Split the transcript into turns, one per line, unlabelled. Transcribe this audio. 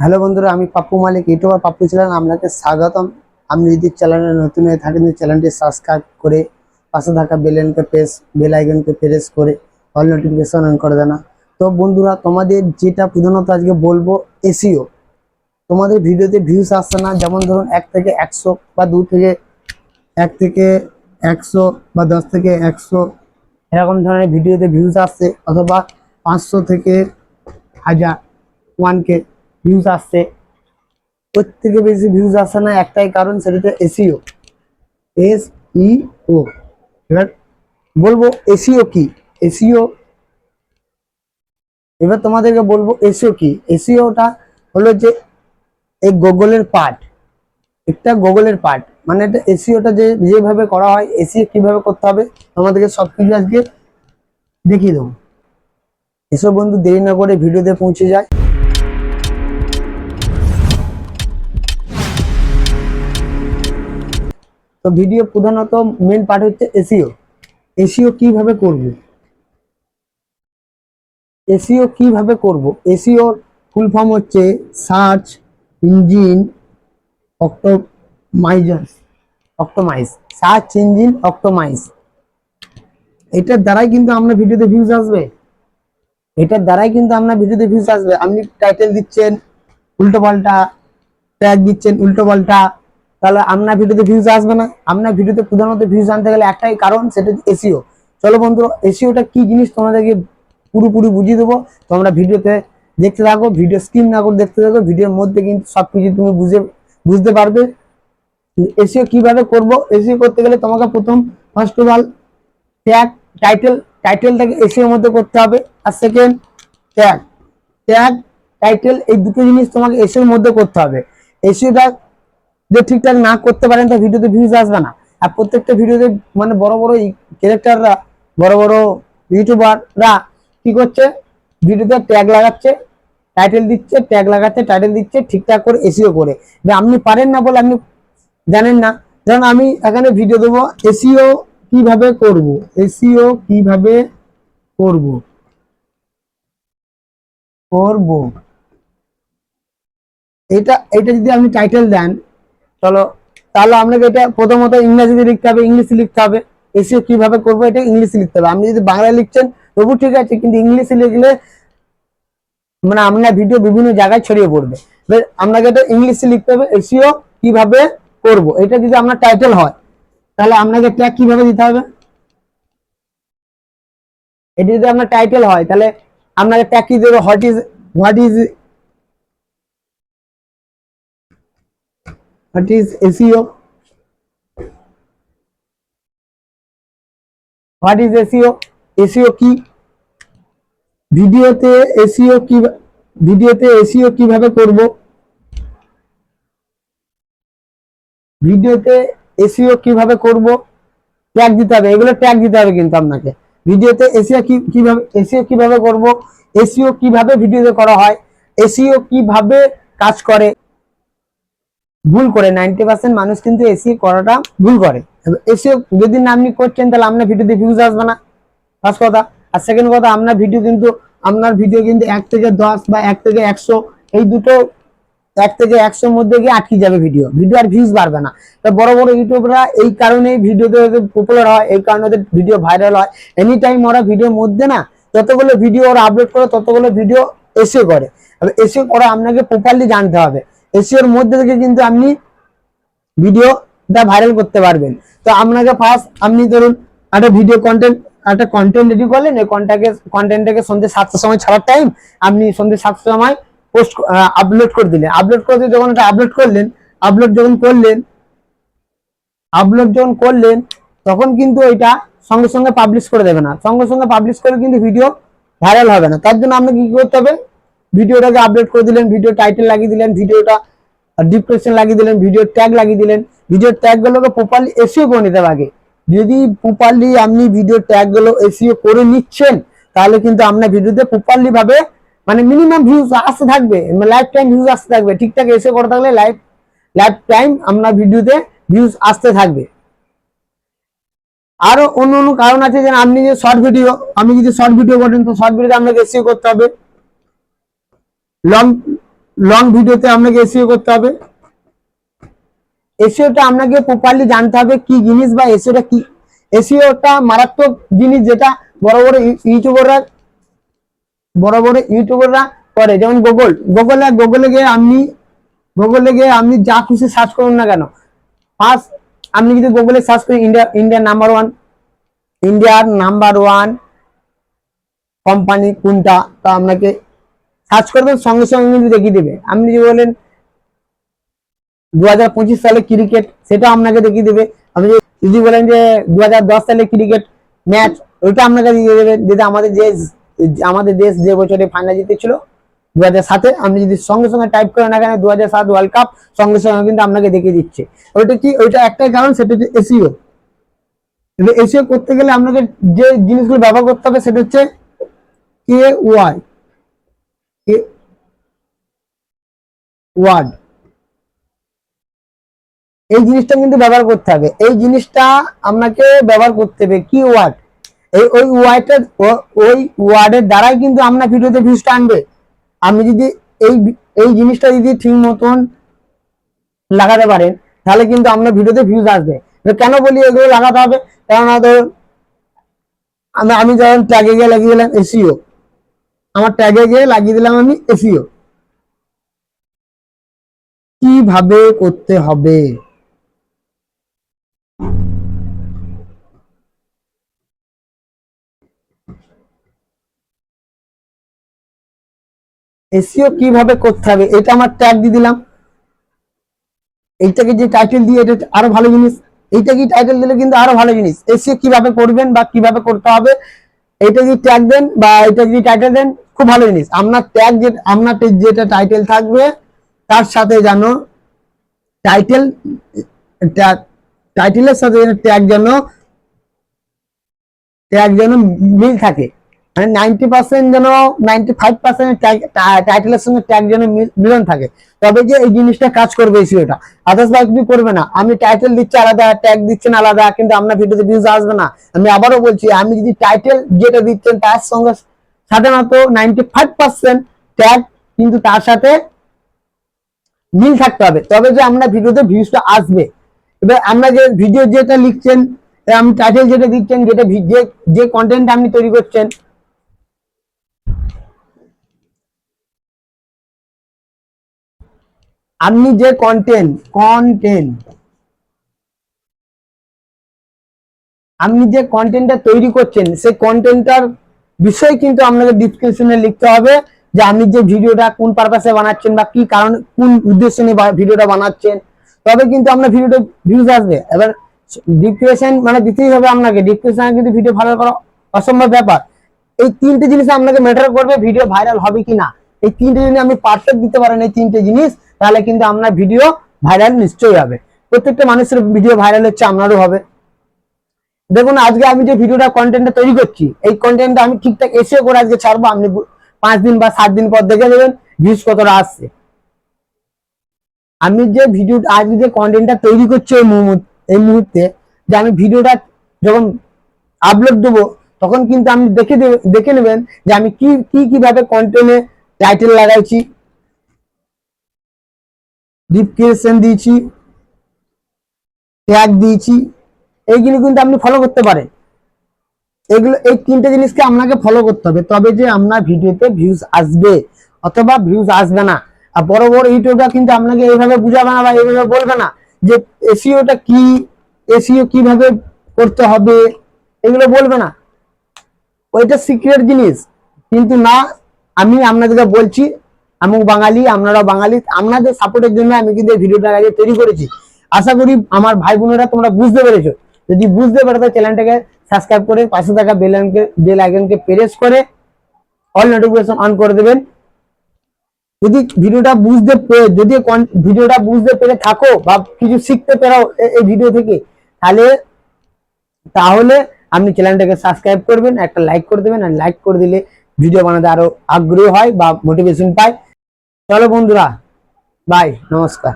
Hello বন্ধুরা, আমি Pappu Malik, YouTuber Pappu channel, আপনাকে স্বাগতম। আপনি যদি চ্যানেলে নতুন হয়ে থাকেন চ্যানেলটি সাবস্ক্রাইব করে পাশে থাকা বেলেনকে প্রেস বেল আইকনকে প্রেস করে অল নোটিফিকেশন অন করে দেনা। তো বন্ধুরা, তোমাদের যেটা প্রধানত আজকে বলব এসিও তোমাদের ভিডিওতে ভিউস আসছে না, যেমন ধরুন এক থেকে একশো বা দু থেকে এক থেকে একশো বা দশ থেকে একশো, এরকম ধরনের ভিডিওতে ভিউস আসছে, অথবা পাঁচশো থেকে হাজার ওয়ান কে ভিউজ আসছে। ওর থেকে বেশি ভিউজ আসে না, একটাই কারণ সেটা হচ্ছে এসিও এস ই ও এবার বলব এসিও কি? এসিও এবার তোমাদেরকে বলব এসিও কি? এসিওটা হলো যে এই গুগলের পার্ট একটা গুগলের পার্ট মানে এটা এসিওটা যে যেভাবে করা হয় এসিও কীভাবে করতে হবে, তোমাদেরকে সব কিছু আজকে দেখিয়ে দেবো। এসব বন্ধু, দেরি না করে ভিডিওতে পৌঁছে যায় তো ভিডিও প্রধানত মেন পার্ট হচ্ছে এসিও এসিও কীভাবে করব? এসিও কীভাবে করব? এসিও ফুল ফর্ম হচ্ছে search engine optimizers optimize search engine optimize এটার দ্বারাই কিন্তু আমরা ভিডিওতে ভিউজ আসবে। এটার দ্বারাই কিন্তু আপনার ভিডিওতে ভিউজ আসবে। আপনি টাইটেল দিচ্ছেন, উল্টো পাল্টা ট্যাগ দিচ্ছেন, উল্টো পাল্টা তাহলে আপনার ভিডিওতে ভিউজ আসবে না। আপনার ভিডিওতে প্রধানত ভিউজ আনতে গেলে একটাই কারণ, সেটা হচ্ছে এসিও চলো বন্ধুরা এসিওটা কি জিনিস তোমাদেরকে পুরোপুরি বুঝিয়ে দেবো। তোমরা ভিডিওতে দেখতে থাকো ভিডিও স্ক্রিন না করে দেখতে থাকো ভিডিওর মধ্যে কিন্তু সব কিছু তুমি বুঝে, বুঝতে পারবে। এসিও কীভাবে করব? এসিও করতে গেলে তোমাকে প্রথম first of all tag title টাইটেলটাকে এসিওর মধ্যে করতে হবে। আর সেকেন্ড ট্যাগ ট্যাগ টাইটেল এই দুটো জিনিস তোমাকে এসিওর মধ্যে করতে হবে। এসিওটা যে ঠিকঠাক না করতে পারেন তা ভিডিওতে ভিউজ আসবে না। আর প্রত্যেকটা ভিডিওতে মানে বড় বড় ক্যারেক্টাররা বড় বড় ইউটিউবাররা কি করছে? ভিডিওতে ট্যাগ লাগাচ্ছে টাইটেল দিচ্ছে ট্যাগ লাগাচ্ছে টাইটেল দিচ্ছে, ঠিকঠাক করে এসিও করে। আপনি পারেন না বলে আপনি জানেন না। যেমন আমি এখানে ভিডিও দেবো এসিও কীভাবে করব? এসিও কীভাবে করব? করব। এটা এটা যদি আপনি টাইটেল দেন চলো, তাহলে আপনাকে এটা প্রথমত ইংরেজিতে লিখতে হবে, ইংলিশে লিখতে হবে। এসিও কীভাবে করব এটা ইংলিশে লিখতে হবে। আপনি যদি বাংলায় লিখছেন, তবু ঠিক আছে, কিন্তু ইংলিশে লিখলে মানে আপনার ভিডিও বিভিন্ন জায়গায় ছড়িয়ে পড়বে। আপনাকে এটা ইংলিশে লিখতে হবে, এসিও কীভাবে করব, এটা যদি আপনার টাইটেল হয়, তাহলে আপনাকে ট্যাগ কীভাবে দিতে হবে? এটা যদি আপনার টাইটেল হয়, তাহলে আপনাকে ট্যাগ কি দেবে? What is what is what is SEO what is SEO SEO কি ভিডিওতে এসিও কি ভিডিওতে এসিও কীভাবে করব ভিডিওতে এসিও কীভাবে করব ট্যাগ দিতে হবে এগুলো ট্যাগ দিতে হবে কিন্তু আপনাকে ভিডিওতে এসিও কি কীভাবে এসিও কীভাবে করব এসিও কীভাবে ভিডিওতে করা হয় এসিও কীভাবে কাজ করে ভুল করে নাইনটি পার্সেন্ট মানুষ কিন্তু এসি করাটা ভুল করে। এসিও যদি না আপনি করছেন, তাহলে আপনার ভিডিওতে ভিউজ আসবে না। ফার্স্ট কথা। আর সেকেন্ড কথা, আপনার ভিডিও কিন্তু, আপনার ভিডিও কিন্তু এক থেকে দশ বা এক থেকে একশো, এই দুটো এক থেকে একশোর মধ্যে গিয়ে আটকে যাবে ভিডিও ভিডিও আর ভিউজ বাড়বে না। তো বড় বড় ইউটিউবরা এই কারণেই ভিডিওতে পপুলার হয়, এই কারণে ওদের ভিডিও ভাইরাল হয়। এনি টাইম ওরা ভিডিওর মধ্যে না, যতগুলো ভিডিও ওরা আপলোড করে, ততগুলো ভিডিও এসে করে। এবার এসিও করা আপনাকে প্রপারলি জানতে হবে। এসিওর মধ্যে থেকে কিন্তু আপনি ভিডিওটা ভাইরাল করতে পারবেন। তো আপনাকে ফার্স্ট আপনি ধরুন একটা ভিডিও কন্টেন্ট একটা কন্টেন্ট রেডি করলেন, এই কন্টাকে কন্টেন্টটাকে সন্ধ্যে সাতটার সময় ছাড়ার টাইম আপনি সন্ধ্যে সাতটার সময় পোস্ট আপলোড করে দিলেন। আপলোড করে দিয়ে যখন এটা আপলোড করলেন আপলোড যখন করলেন আপলোড যখন করলেন, তখন কিন্তু এটা সঙ্গে সঙ্গে পাবলিশ করে দেবে না। সঙ্গে সঙ্গে পাবলিশ করে কিন্তু ভিডিও ভাইরাল হবে না। তার জন্য আপনাকে কি করতে হবে? ভিডিওটাকে আপডেট করে দিলেন ভিডিও টাইটেল লাগিয়ে দিলেন, ভিডিওটা ডিসক্রিপশন লাগিয়ে দিলেন ভিডিও ট্যাগ লাগিয়ে দিলেন। ভিডিও ট্যাগ গুলোকে প্রপারলি এসিও করে নিতে হবে যদি প্রপারলি আপনি ভিডিও ট্যাগগুলো এসিও করে নিচ্ছেন, তাহলে কিন্তু আপনার ভিডিওতে প্রপারলি ভাবে মানে মিনিমাম ভিউজ আসতে থাকবে লাইফ টাইম ভিউজ আসতে থাকবে। ঠিকঠাক এসে করে থাকলে লাইফ লাইফ টাইম আপনার ভিডিওতে ভিউজ আসতে থাকবে। আরও অন্য অন্য কারণ আছে যে আপনি যে শর্ট ভিডিও আমি যদি শর্ট ভিডিও করেন তো শর্ট ভিডিওতে আপনাকে এসিও করতে হবে। লং লং ভিডিওতে আপনাকে এসিও করতে হবে। এসিওটা আপনাকে প্রপারলি জানতে হবে কি জিনিস বা এসিওটা কি। এসিওটা মারাত্মক জিনিস যেটা বড় বড় ইউটিউবাররা বড় বড় ইউটিউবাররা করে। যেমন গুগল গুগলে গুগলে গিয়ে আপনি গুগলে গিয়ে আপনি যা খুশি সার্চ করুন না কেন। ফার্স্ট আপনি যদি গুগলে সার্চ করেন ইন্ডিয়া ইন্ডিয়ার নাম্বার ওয়ান ইন্ডিয়ার নাম্বার ওয়ান কোম্পানি কোনটা? তা আপনাকে সার্চ করবেন, সঙ্গে সঙ্গে কিন্তু দেখিয়ে দেবে। আপনি যদি বলেন দু হাজার পঁচিশ সালে ক্রিকেট সেটা আপনাকে দেখিয়ে দেবে। আপনি যদি- বলেন যে দু হাজার দশ সালে ক্রিকেট ম্যাচ ওইটা আপনাকে দিয়ে দেবে। যেটা আমাদের দেশ আমাদের দেশ যে বছরে ফাইনাল জিতেছিল দু হাজার সাতে। আপনি যদি সঙ্গে সঙ্গে টাইপ করেন না কেন দু হাজার সাত ওয়ার্ল্ড কাপ সঙ্গে সঙ্গে কিন্তু আপনাকে দেখিয়ে দিচ্ছে। ওইটা কি ওইটা একটাই কারণ, সেটা হচ্ছে এসিও এসিও করতে গেলে আপনাকে যে জিনিসগুলো ব্যবহার করতে হবে, সেটা হচ্ছে কে ওয়াই ওয়ার্ড এই জিনিসটা কিন্তু ব্যবহার করতে হবে। এই জিনিসটা আপনাকে ব্যবহার করতে হবে। কি ওয়ার্ড এই ওই ওয়ার্ডের ওই ওয়ার্ডের দ্বারাই কিন্তু আপনার ভিডিওতে ভিউজটা আনবে। আপনি যদি এই এই জিনিসটা যদি ঠিক মতন লাগাতে পারেন, তাহলে কিন্তু আপনার ভিডিওতে ভিউজ আসবে। কেন বলি এগুলো লাগাতে হবে? ধরুন, আমি আমি যখন ট্যাগে গিয়ে লাগিয়ে দিলাম এসিও আমার ট্যাগে গিয়ে লাগিয়ে দিলাম আমি এসিও কীভাবে করতে হবে? এসিও কীভাবে করতে হবে? এটা আমার ট্যাগ দিয়ে দিলাম। এইটাকে যে টাইটেল দিয়ে, এটা আরও ভালো জিনিস। এইটা কি টাইটেল দিলে কিন্তু আরও ভালো জিনিস। এসিও কীভাবে করবেন বা কীভাবে করতে হবে? এটা যদি ট্যাগ দেন বা এটা যদি টাইটেল দেন, খুব ভালো জিনিস। আপনার ট্যাগ যে, আপনার যেটা টাইটেল থাকবে, তার সাথে যেন টাইটেল টাইটেলের সাথে যেন ট্যাগ যেন ট্যাগ যেন মিল থাকে। মানে নাইনটি পার্সেন্ট যেন নাইনটি ফাইভ পার্সেন্ট টাইটেলের সঙ্গে ট্যাগ যেন মিলন থাকে। তবে যে এই জিনিসটা কাজ করবে এসিওটা আদার্স বাইক করবে না। আমি টাইটেল দিচ্ছি আলাদা ট্যাগ দিচ্ছেন আলাদা, কিন্তু আপনার ভিডিওতে ভিউজ আসবে না। আমি আবারও বলছি, আমি যদি টাইটেল যেটা দিচ্ছেন তার সঙ্গে সাধারণত নাইনটি ফাইভ পার্সেন্ট ট্যাগ কিন্তু তার সাথে মিল থাকতে হবে। তবে যে আমরা ভিডিওতে ভিউজটা আসবে। এবার আমরা যে ভিডিও যেটা লিখছেন আপনি টাইটেল যেটা দিচ্ছেন, যেটা যে যে কন্টেন্ট আপনি তৈরি করছেন আপনি যে কন্টেন্ট কন্টেন্ট আপনি যে কন্টেন্টটা তৈরি করছেন, সেই কন্টেন্টটার বিষয় কিন্তু আপনাকে ডিসক্রিপশনে লিখতে হবে যে আপনি যে ভিডিওটা কোন পারপাসে বানাচ্ছেন বা কি কারণ, কোন উদ্দেশ্যে নিয়ে ভিডিওটা বানাচ্ছেন। তবে কিন্তু আপনার ভিডিওটা ভিউজ আসবে। এবার ডিসক্রিপশন মানে দিতেই হবে আপনাকে। ডিসক্রিপশনে কিন্তু ভিডিও ভাইরাল করা অসম্ভব ব্যাপার। এই তিনটে জিনিস আপনাকে ম্যাটার করবে ভিডিও ভাইরাল হবে কি না এই তিনটে জিনিস আপনি পারফেক্ট দিতে পারেন এই তিনটে জিনিস, তাহলে কিন্তু আপনার ভিডিও ভাইরাল নিশ্চয়ই হবে। প্রত্যেকটা মানুষের ভিডিও ভাইরাল হচ্ছে, আপনারও হবে। দেখুন, আজকে আমি যে ভিডিওটা কন্টেন্টটা তৈরি করছি, এই কন্টেন্টটা আমি ঠিকঠাক এসে করে আজকে ছাড়বো, আপনি পাঁচ দিন বা সাত দিন পর দেখে নেবেন ভিউজ কতটা আসছে। আমি যে ভিডিও আজকে যে কন্টেন্টটা তৈরি করছি এই মুহূর্তে এই মুহূর্তে, যে আমি ভিডিওটা যখন আপলোড দেবো, তখন কিন্তু আমি দেখে দেখে নেবেন যে আমি কি কি, কীভাবে কন্টেন্টে টাইটেল লাগাইছি। ডিসক্রিপশন দিয়েছি। ট্যাগ দিয়েছি। এইগুলো কিন্তু আপনি ফলো করতে পারেন। এগুলো, এই তিনটে জিনিসকে আপনাকে ফলো করতে হবে। তবে যে আপনার ভিডিওতে ভিউজ আসবে অথবা ভিউজ আসবে না। আর বড় বড় ইউটিউবরা কিন্তু আপনাকে এইভাবে বুঝাবে না বা এইভাবে বলবে না যে এসিওটা কি এসিও কীভাবে করতে হবে, এগুলো বলবে না। ওইটা সিক্রেট জিনিস। কিন্তু না আমি আপনাদেরকে বলছি, আমি বাঙালি, আপনারা বাঙালি, আপনাদের সাপোর্টের জন্য আমি কিন্তু এই ভিডিওটা আগে তৈরি করেছি। আশা করি আমার ভাই বোনেরা তোমরা বুঝতে পেরেছ। যদি বুঝতে পারো তো চ্যানেলটাকে সাবস্ক্রাইব করে পাশে থাকা বেল আইকনকে বেল আইকনকে প্রেস করে অল নোটিফিকেশন অন করে দেবেন। যদি ভিডিওটা বুঝতে পে- যদি ভিডিওটা বুঝতে পেরে থাকো বা কিছু শিখতে পেরো এই ভিডিও থেকে, তাহলে তাহলে আপনি চ্যানেলটাকে সাবস্ক্রাইব করবেন, একটা লাইক করে দেবেন, আর লাইক করে দিলে ভিডিও বানাতে আরও আগ্রহ হয় বা মোটিভেশন পায়। চলো বন্ধুরা বাই নমস্কার।